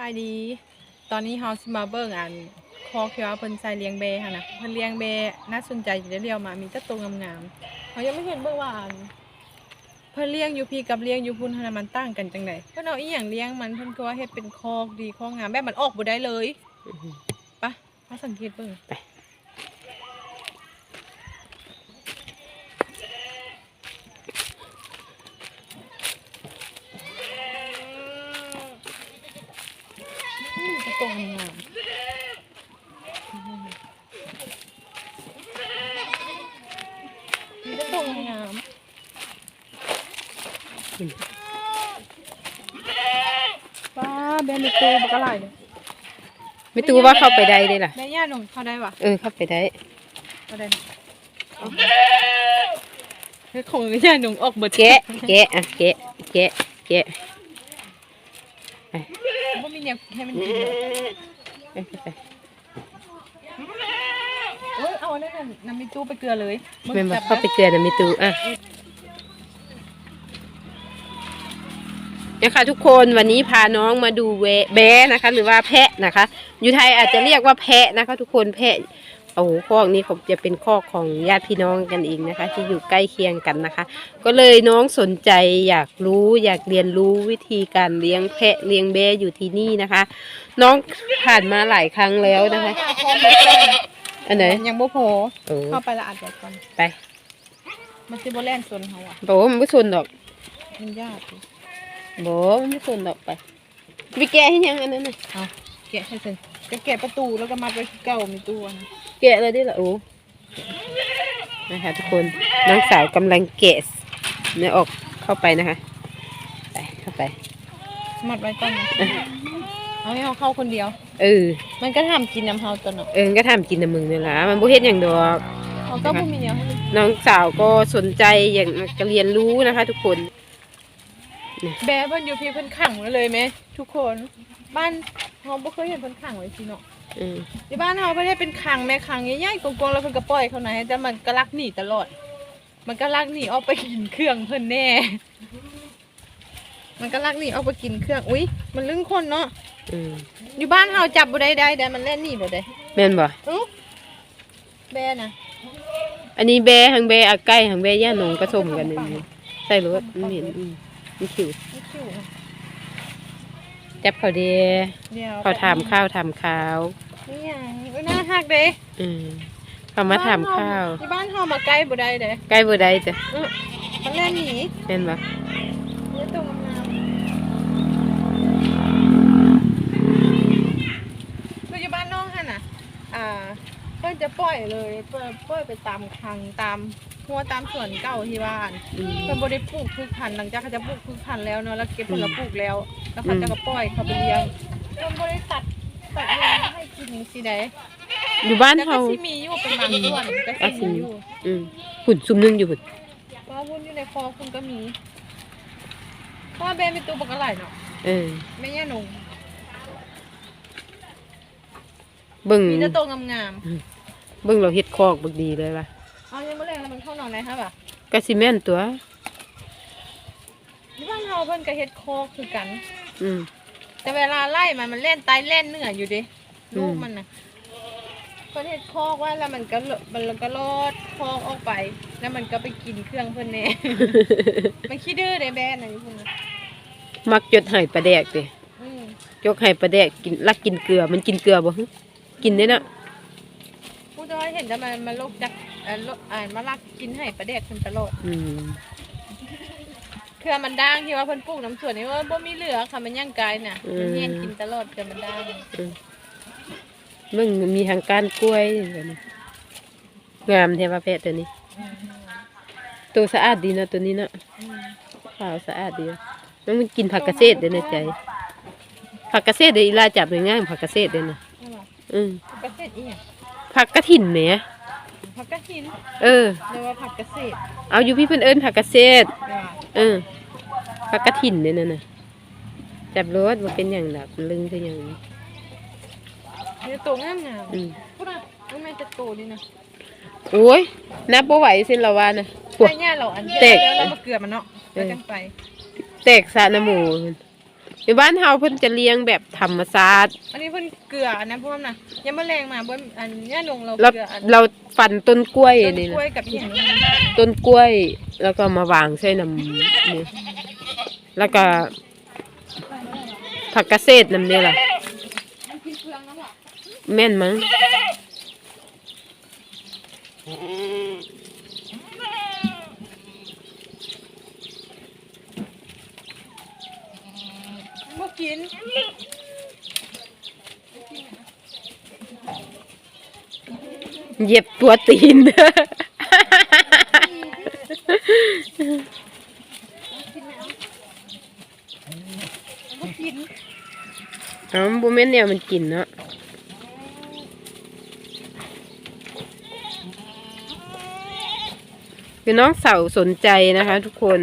บายดี ตอนนี้เฮาสิมาเบิ่งอันคอเคียวาเพิ่นใส่เลี้ยงแบหั่นน่ะเพิ่นเลี้ยงแบน่าสนใจอยู่ได้เรียวมา มีแต่ตัวงามๆเฮายังไม่เห็นเบิ่งว่าอันเพิ่นเลี้ยงอยู่พี่กับเลี้ยงอยู่พุ่นหั่นน่ะมันต่างกันจังไดเพิ่นเอาอีหยังเลี้ยงมันเพิ่นก็ว่าเฮ็ดเป็นคอกดีคอกงามแบบมันออกบ่ได้เลยไปะมาสังเกตเบิ่งไป มีแต่ตัวงามมีแต่ตัวงามป้าแบนมีตัวบักอะไรเนี่ยไม่ตูว่าเข้าไปได้เลยล่ะแม่ย่าหนุ่มเขาได้ปะเออเข้าไปได้เขาได้เอาเฮ้ยของย่าหนุ่มออกเบิดแกะแกะอะแกะแกะแกะ ว่ามีเนี่ยให้มันกินเลยไปไปไปเอ้ยเอาอันนั้นน่ะน้ำมีตู้ไปเกลือเลยแม่นจัมาบเข้าไปนะเกลือนะไม่ตูอะนะคะทุกคนวันนี้พาน้องมาดูแวะแบะนะคะ หรือว่าแพะนะคะ อยู่ไทยอาจจะเรียกว่าแพะนะคะ ทุกคนแพะโอ้โหคอกนี้ผมจะเป็นคอกของญาติพี่น้องกันเองนะคะ ที่อยู่ใกล้เคียงกันนะคะ ก็เลยน้องสนใจอยากรู้อยากเรียนรู้วิธีการเลี้ยงแพะเลี้ยงแบะอยู่ที่นี่นะคะ น้องผ่านมาหลายครั้งแล้วนะคะ อันไหนยังบ่พอโอ้เข้าไปละอัดไว้ก่อนไปมันสิบ่แล่นสนเขาอะบอกว่ามันไม่สนดอกมันยากอยู่บอกมันไม่สนดอกไปไปแกะให้ยังอันนั้นน่ะเอาแกะให้เสร็จก็แกะประตูแล้วก็มัดไว้ที่เก่ามีตู้อันนั้น แกะเลยดิล่ะโอ้นะคะทุกคนน้องสาวกำลังแกะเนื้อออกเข้าไปนะคะ ไปเข้าไปมัดไว้ก่อนนะเอาให้เขาเข้าคนเดียว เออ มันก็ทำกินน้ำเฮาตัวเนาะเออก็ทำกินนะมึงนี่ล่ะมันบ่เฮ็ดอย่างดอกเขาก็บ่มีแนวให้มันน้องสาวก็สนใจอย่างจะเรียนรู้นะคะ ทุกคน แบะเพิ่นอยู่พี่เพิ่นขังไว้เลยไหมทุกคน บ้านเฮาบ่เคยเห็นเพิ่นขังไว้สิเนาะ อืมที่บ้านเฮาเพิ่นให้เป็นขังแม่ขังใหญ่ๆกงๆแล้วเพิ่นก็ปล่อยเขาไหนแต่มันก็ลักหนีตลอด มันก็ลักหนีออกไปกินเครื่องเพิ่นแน่ มันก็ลักหนีออกไปกินเครื่อง อุ๊ยมันลึงคนเนาะอืมอยู่บ้านเฮาจับบ่ได้ได้แต่มันเล่นหนีบ่ได้แม่นบ่อุ๊แบะน่ะอันนี้แบะหังแบะอาไก่หังแบะย่าหนงผสมกันนี่ใส่รถมันเห็นอืมมันขิวไม่คิวนะ จับเขาเดียเดี๋ยวเขาทำข้าวทำข้าวนี่หยังอุ๊ยน่าฮักเด้อืมเขามาทำข้าวที่บ้านเฮามาใกล้บ่ได้เด้ใกล้บ่ได้จ้ะเออมันเล่นหนีแม่นบ่เดี๋ยวตัวงามปัจจุบันน้องหั่นน่ะอ่า เพิ่นจะปล่อยเลยเพิ่นปล่อยไปตามคลังตามหัวตามสวนเก่าที่บ้านอืมเพิ่นบ่ได้ปลูกพืชพันธุ์หลังจากเขาจะปลูกพืชพันธุ์แล้วเนาะแล้วเก็บผลปลูกแล้ว แล้วเขาจะก็ปล่อยเขาไปเลี้ยงเพิ่นบ่ได้ตัดตัดเลี้ยงให้กินสิได้อยู่บ้านแต่ก็เฮาสิมีอยู่เป็นบางส่วนก็ก็สิสิมีมีอยู่อืมหุ่นซุ่มหนึงอยู่หุ่นเพราะว่าวุ้นอยู่ในคอคุณก็มีเพราะว่าแบรนด์เป็นตัวปกอะไรเนาะเออแม่ย่าหนงเบิ่งมีแต่ตัวงาม เบิ่งเราเฮ็ดคอกเบิ่งดีเลยว่ะๆเอายังไม่แรงแล้วมันเข้านอนไหนครับอะก็สิแม่นตัว ที่บ้านเฮาเพิ่นก็เฮ็ดคอกคือกัน อืม แต่เวลาไล่มันมันเล่นตายเล่นเหนื่อยอยู่ดิอืม ลูกมันน่ะเพิ่นเฮ็ดคอกไว้แล้วมันก็เลอะมันก็ลอดคอกออกไป แล้วมันก็ไปกินเครื่องเพิ่นแน่ มันขี้ดื้อเด้แบรนด์น่ะอยู่พุ่นน่ะมักจดไห้ปลาแดกเด้อืมจกไห้ปลาแดกกินรักกินเกลือมันกินเกลือบ่ฮึกินได้เนาะ ผู้น้อยเห็นแต่มันมันโลกจักเอ่อโลกอ่านมาลักกินให้ประเดกเพิ่นตลอดอืมเครือมันด่างที่ว่าเพิ่นปลูกน้ำสวนนี่ว่าบ่มีเหลือค่ะมันย่างกายน่ะมันแย่งกินตลอดเครือมันด่างเบิ่งมันมีทางก้านกล้วยแบบนี้งามแท้ว่าแพะตัวนี้ ตัวสะอาดดีเนาะตัวนี้เนาะอืมขาวสะอาดดีแล้วมันกินผักเกษตรเด้อนะใจ ผักเกษตรเด้ออีลาจับง่ายๆผักเกษตรเด้อนะนั่นล่ะอืมผักเกษตรอีหยัง ผักกระถิ่นแหมผักกระถินเออเรียกว่าผักเกษตรเอาอยู่พี่เพิ่นเอิ้นผักเกษตรว่าเออผักกระถิ่นเนี่ยนั่นน่ะจับรถว่าเป็นอย่างดักลึงคืออย่างนี้นี่ตัวงามอืมๆพุ่นน่ะมันแม่นจะโตนี่นะโอ้ยนับบ่ไหวสิละว่านะพวกแต่ย่าเราอันเตกแล้วเรามาเกลือมันเนาะแล้วกันไปแตกสะน้ำหมู อยู่บ้านเฮาเพิ่นจะเลี้ยงแบบธรรมชาติอันนี้เพิ่นเกลืออันนั้นพวกน่ะยังบ่แรงมาบ่อันย่าหนงเราเราเกลืออันเราฟันต้นกล้วยต้นนี่กนะล้วยกับอีหยังต้นกล้วย แล้วก็มาวางใส่น้ำนี่แล้วก็ผักกระเศษน้ำเนี่ยล่ะมันกินเปลืองแล้วบ่แม่นมั้ง บ่ กิน เหยียบตัวตีนบ่กินเอ๋อบูแม่นเนี่ยมันกินเนาะคือน้องสาวสนใจนะคะ ทุกคน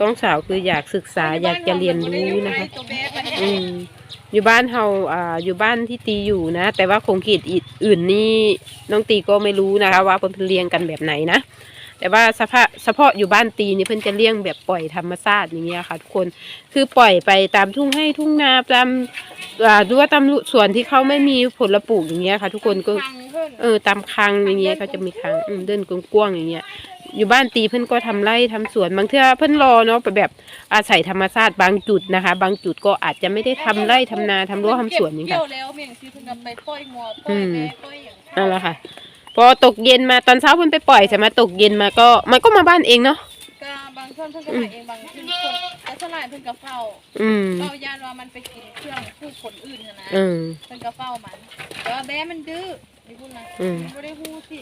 น้องสาวคืออยากศึกษาอยากจะเรียนรู้นะคะ อืมอยู่บ้านเฮาอ่าอยู่บ้านที่ตีอยู่นะ แต่ว่าคงขีดอื่นนี่น้องตีก็ไม่รู้นะคะ ว่าเพิ่นเลี้ยงกันแบบไหนนะ แต่ว่าเฉพาะเฉพาะอยู่บ้านตีนี่เพิ่นจะเลี้ยงแบบปล่อยธรรมชาติอย่างเงี้ยค่ะ ทุกคนคือปล่อยไปตามทุ่งให้ทุ่งนาตามอ่าดูว่าตามส่วนที่เขาไม่มีผลปลูกอย่างเงี้ยค่ะ ทุกคนก็ ทางเพิ่น เออตามคลังอย่างเงี้ยเขาจะมีคลังอืมเดินกว้างๆอย่างเงี้ย อยู่บ้านตีเพิ่นก็ทำไร่ทำสวนบางเทื่อเพิ่นรอเนาะไปแบบอาศัยธรรมชาติบางจุดนะคะ บางจุดก็อาจจะไม่ได้ทำไร่ทำนาทำรั้วทำสวนอย่างเกี่เงี้ยยวแล้วแม่งสิเพิ่นก็ไปปล่อยงัวปล่อยแม่ปล่อยหยังนั่นแหละค่ะ พอตกเย็นมาตอนเช้าเพิ่นไปปล่อยใช่ไหมตกเย็นมาก็มันก็มาบ้านเองเนาะก็บางคนเพิ่นก็มาเองบางทีคนแต่ส่วนใหญ่เพิ่นก็เฝ้าอืมเฝ้ายานว่ามันไปกินเครื่องผู้คนอื่นน่ะนะอืมเพิ่นก็เฝ้ามันแต่ว่าแบ้มันดื้อนี่พูดนะอืมมันบ่ได้ฮู้สิ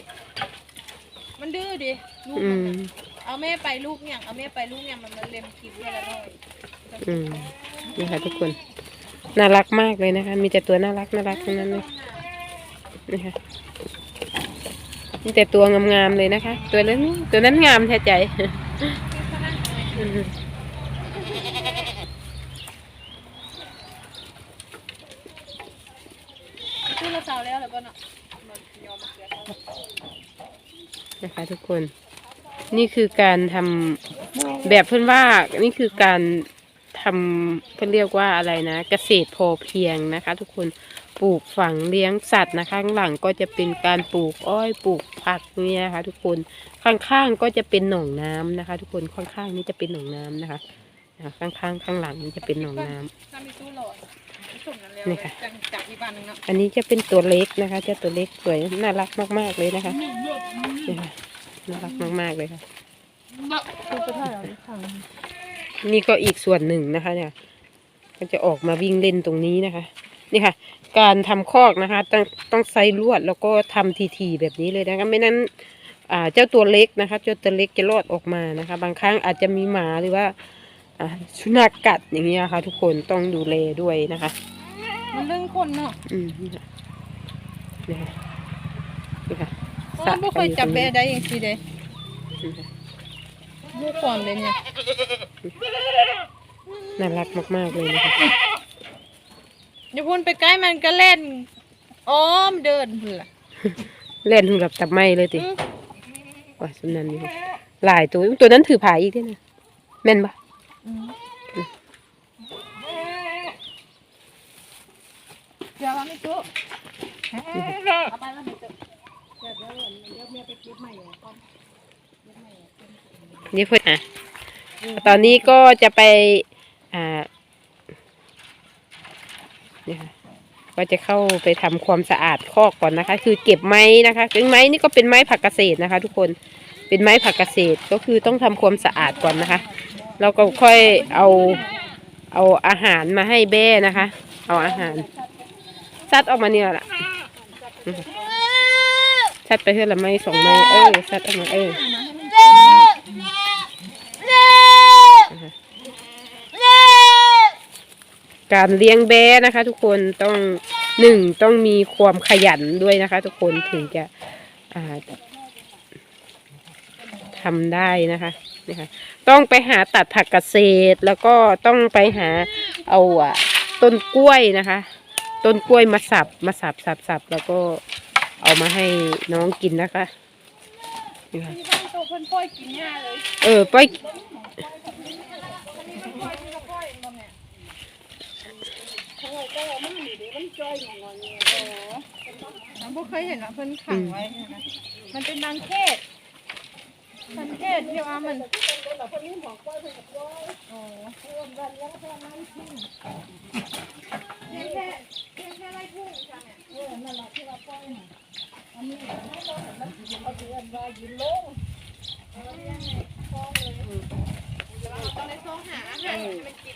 มันดื้อดิลูกอืมันม น่ะเอาแม่ไปลูกเนี่ยเอาแม่ไปลูกเนี่ยมันมันเล็มกินเพื่อละน้อยอืมนี่ค่ะทุกคน น่ารักมากเลยนะคะ มีแต่ตัวน่ารักน่ารักทั้งนั้นเลยนี่ค่ะมีแต่ตัวงามๆเลยนะคะ ตัวนั้นตัวนั้นงามแท้ใจ อืมคือละเสาแล้วแล้วบ่เนาะมันยอมมาเสียเขา นะคะทุกคน นี่คือการทำแบบเพื่อนว่านี่คือการทำเพื่อเรียกว่าอะไรนะ เกษตรพอเพียงนะคะ ทุกคนปลูกฝังเลี้ยงสัตว์นะคะข้างหลังก็จะเป็นการปลูกอ้อยปลูกผักเนี่ยนะคะ ทุกคนข้างๆก็จะเป็นหนองน้ำนะคะ ทุกคนข้างๆนี่จะเป็นหนองน้ำนะคะอ่าข้างๆข้างหลังนี่จะเป็นหนองน้ำถ้า นั้นแล้วนี่ค่ะจากจากที่บ้านนึงเนาะอันนี้จะเป็นตัวเล็กนะคะเจ้าตัวเล็กสวยน่ารักมากๆเลยนะคะนี่ค่ะน่ารักมากๆเลยค่ะตู้ไปถ่ายเอาข้างนี่ก็อีกส่วนหนึ่งนะคะ เนี่ย ก็จะออกมาวิ่งเล่นตรงนี้นะคะ นี่ค่ะ การทำคอกนะคะ ต้องต้องใส่ลวดแล้วก็ทำทีๆแบบนี้เลยนะคะไม่นั้นอ่าเจ้าตัวเล็กนะคะ เจ้าตัวเล็กจะรอดออกมานะคะ บางครั้งอาจจะมีหมาหรือว่าอ่าสุนัขกัดอย่างเงี้ยค่ะ ทุกคนต้องดูแลด้วยนะคะ มันเรื่องคนเนาะอืมนี่ค่ะนี่ค่ะนี่ค่ะเพราะว่าบ่เคยจับแบะได้อย่างซี่เด้นี่ค่ะมูความเลยเนี่ยน่ารักมากๆเลยนะคะอย่าพูนไปใกล้มันก็เล่น อ้อมเดินพุ่นล่ะเล่นกับตับไม้เลยติอืมว่าสำนันนี่ค่ะหลายตัวตัวนั้นถือผายอีกด้วยนะแม่นปะ อืม ดี๋ยวเราไม่ตู้เอาไปแล้วไม่ตู้เดี๋ยวเดี๋ยวเดี๋ยวแม่ไปเก็บใหม่อะก่อนนี่เพื่อนอะ ตอนนี้ก็จะไป อ่าเนี่ยค่ะก็จะเข้าไปทำความสะอาดคอกก่อนนะคะ คือเก็บไม้นะคะซึ่งไม้นี่ก็เป็นไม้ผักเกษตรนะคะ ทุกคนเป็นไม้ผักเกษตรก็คือต้องทำความสะอาดก่อนนะคะแล้วก็ค่อยเอาเอาอาหารมาให้แบ้นะคะ เอาอาหาร ซัดออกมาเนี่ยแหละอืมซัดไปเท่าละไม้สองไม้เออซัดออกมาเออการเลี้ยงแบะนะคะ ทุกคนต้องหนึ่งต้องมีความขยันด้วยนะคะ ทุกคนถึงจะอ่าทำได้นะคะนี่ค่ะต้องไปหาตัดผักเกษตร แล้วก็ต้องไปหาเอาอะต้นกล้วยนะคะ ต้นกล้วยมาสับมาสับสับสับแล้วก็เอามาให้น้องกินนะคะนี่ค่ะที่บ้านโตเพิ่นปล่อยกินหญ้าเลยเออไปปล่อยมันก็ปล่อยบ่แม่เราบ่เคยเห็นว่าเพิ่นขังไว้นะมันเป็นบางเขต บางเขตที่ว่ามันอ๋อเพียงแค่เพียงแค่ไล่ทุ่งจ้ะเนี่ยต้องได้ซ่องหาอาหารให้มันกิ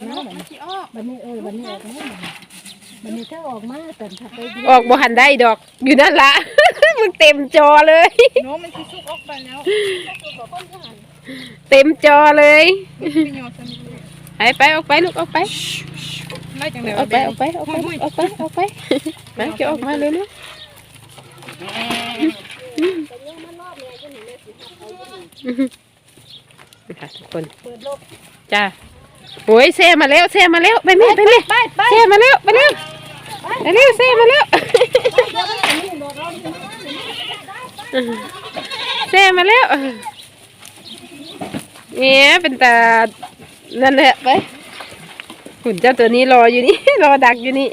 นเอาเจ้าซ่องเนี่ยมาให้มันกินแล้วเนาะมันมันสิออกวันนี้เออวันนี้ออกมาวันนี้ถ้าออกมาแต่ถ้าไปดูออกบ่หันได้ดอกอยู่นั่นละมึงเต็มจอเลยเนาะมันสิสุกออกไปแล้วเต็มจอเลยมันสิเป็นยอดสนิทไปไปออกไปลูกออกไปไม่จังได๋ออกไปออกไปออกไปออกไปออกไปมาจะออกมาเลยนะค่ะทุกคนจ้า โอ้ยเซ่มาแล้วเซ่มาแล้วไปแม่ไปแม่เซ่มาแล้วไปเร็วไปเร็วเซ่มาแล้วเซ่มาแล้วเนี่ยเป็นตานั่นแหละไปหุ่นเจ้าตัวนี้รออยู่นี่รอดักอยู่นี่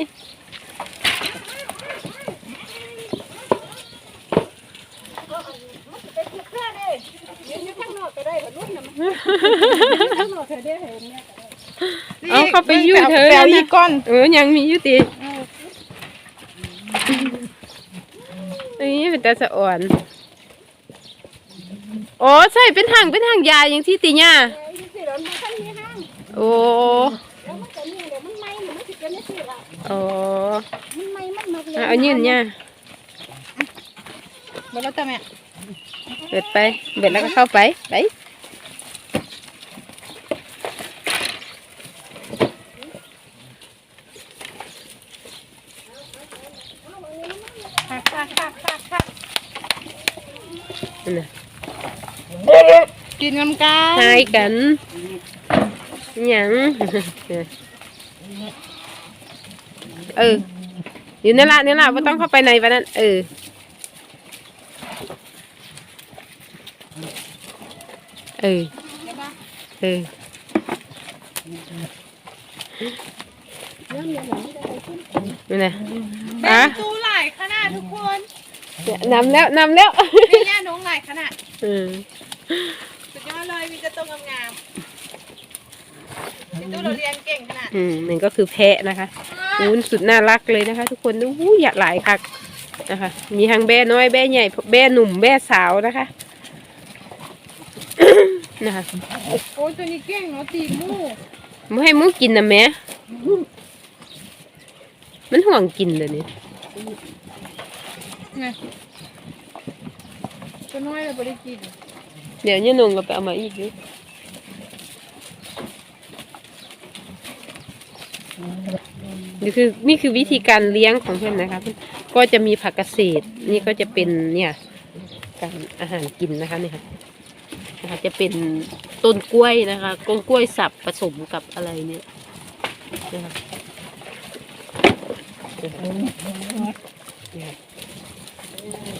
เอาเข้าไปยุ่ยเธอแปลนะอีกก้อน เออยังมีอยู่ติอันนี้เป็นตาสะอ่อนโอ้ใช่เป็นทางเป็นทางยาอย่างที่ติญ่าโอ้โอ้อะเอายืนเนี่ยบ่แล้วจ้ะแม่เบิดไป เบิดแล้วก็เข้าไป ไป กคักคักคักคักนั่นน่ะกินน้ำกันทายกันหยังเอออยู่นั่นละนี่ละไม่ต้องเข้าไปในวันนั้น เออเออเออ นี่นะเป็อะนตูหลายขนาดทุกคนนำแล้วนำแล้วนี่เนี่ยน้องหลายขนาดอืมสุดยอดเลยมีแต่ตัวงามๆมีตู้เราเรียนเก่งขนาดอืมมันก็คือแพะนะคะอู้สุดน่ารักเลยนะคะ ทุกคนอู้อยากหลายคักนะคะ มีทั้งแบ่น้อยแบ่ใหญ่แบ่หนุ่มแบ่สาวนะคะนะคะโอ้ยตัวนี้เก่งเนาะตีมูกไม่ให้หมูกินนะแม่ มันห่วงกินเลยนี่ไงตัวน้อยเราไม่ได้กิน เดี๋ยวเนี่ยนงก็ไปเอามาอีกดินี่คือนี่คือวิธีการเลี้ยงของเพื่อนนะคะ ก็จะมีผักเกษตร นี่ก็จะเป็นเนี่ยการอาหารกินนะคะเนี่ยค่ะนะคะจะเป็นต้นกล้วยนะคะต้นกล้วยสับผสมกับอะไรเนี่ยนะคะเนี่ย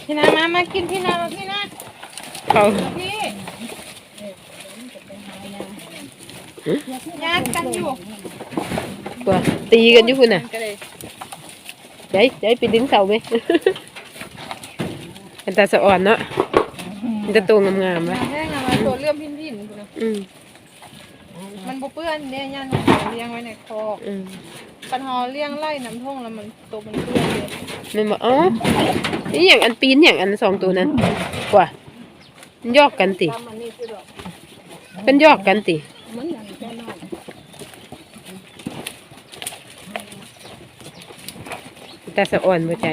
พี่นามามากินพี่นามาพี่นาเขาพี่ญาติกันอยู่ว่าตีกันอยู่คุณน่ะก็เลยใจใจไปดึงเสาไหมเป็นตาสะอ่อนเนาะมันจะตัวงามๆมาวะแห้งอะมาตัวเลื่อมพินพินคุณนะอืมมันบ่เปื้อนเนี่ยย่าหนูเลี้ยงไว้ในคอกอืม ปันหอเลี้ยงไล่น้ำท่งแล้วมันตัวมันเปื้อนเลยมันบอกอ๋อนี่อย่างอันปีนอย่างอันสองตัวนั้นกว่ามันยอกกันติทำอันนี้คือดอกเป็นยอกกันติ มันอย่างแค่น้อยตาสะอ่อนหัวใจ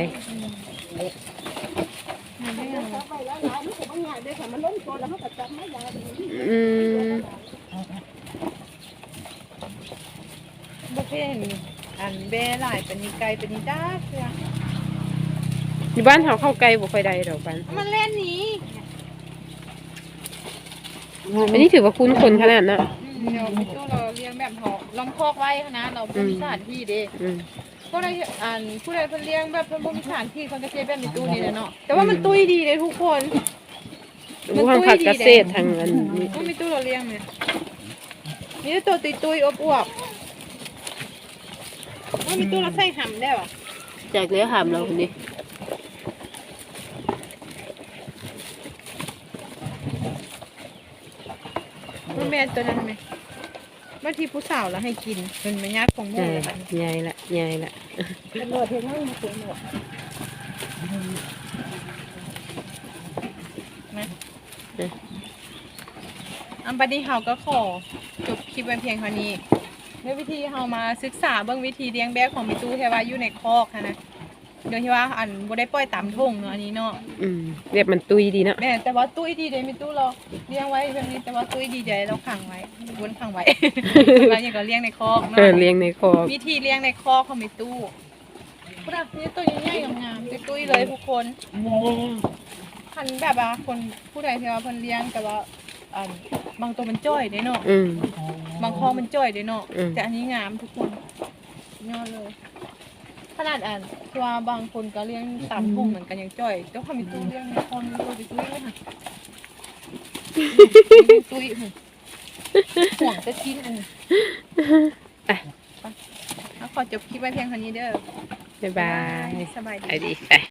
มันไม่เอาไปแล้วหลายมันก็บ่ง่ายเด้อค่ะมันล้มตัวแล้วมันก็จับไม่ได้อืม บ่เคยเห็น นแบ่หลายเป็นนิไก่เป็นนิจ้าเพื่ออยู่บ้านเขาเข้าไกลบ่ค่อยได้ดอกบ้านมันเล่นหนี้อันนี้ถือว่าคุ้นคนขนาดน่ะอืมเดี๋ยวมีตู้เราเลี้ยงแบบหอล้อมคอกไว้นะเราบ่มีสถานที่เด้อืมผู้ใดอ่านผู้ใดเพิ่นเลี้ยงแบบเพิ่นบ่มีสถานที่เพิ่นก็สิแบบในตู้นี่แหละเนาะแต่ว่ามันตุ้ยดีเลยทุกคน รู้ทางผักเกษตรทางอันนี้ก็มีตู้เราเลี้ยงเนี่ยมีแต่ตัวตุยตุยๆอบอวบ ว่ามีตู้เราใส่หำได้ป่ะจากเนื้อหามเราคนนี้มันแม่นตัวนั้นไหมบางทีผู้สาวแล้วให้กินเป็นแม่ญาติของหใหมู่ญ่เลยละค่ะใหญ่ละใหญ่ละตำรวจเห็นว่ามันเสียหมดอันบัดนี้เฮาก็ขอจบคลิปไว้เพียงเท่านี้ ด้วยวิธีเฮามาศึกษาเบิ่งวิธีเลี้ยงแบะของมีตู้แค่ว่าอยู่ในคอกหั้นนะโดยที่ว่าอันบ่ได้ปล่อยตามทุ่งเนาะอันนี้เนาะอืมเรียบมันตุยดีเนาะแม่แต่ว่าตุ้ยดีเดยมีตู้เราเลี้ยงไว้แบบนี้แต่ว่าตุ้ยดีเดยเราขังไว้วนขังไว้ แล้วอย่างก็เลี้ยงในคอกเอเนาะอเลี้ยงในคอกวิธีเลี้ยงในคอกเขามีตู้พุทธนี่ตัวใหญ่ๆงามๆตุ้ยๆเลยทุกคนคันแบบว่าคนผู้ใดที่ว่าเพิ่นเลี้ยงแต่ว่าอันบางตัวมันจ้อยเด้เนาะอืม บางคอกมันจ้อยเด้เนาะอืม แต่อันนี้งามทุกคนยอดเลย ขนาดอันที่ว่าบางคนก็เลี้ยงตามทุ่งเหมือนกันยังจ้อยแต่เขามีตู้เลี้ยงในคอกมีตัวไปตุ้ยเลยค่ะตุ้ยห่วงจะกินอันนี้ไปแล้วขอจบคลิปไว้เพียงเท่านี้เด้อบ๊ายบายสบายดี ไปดีไป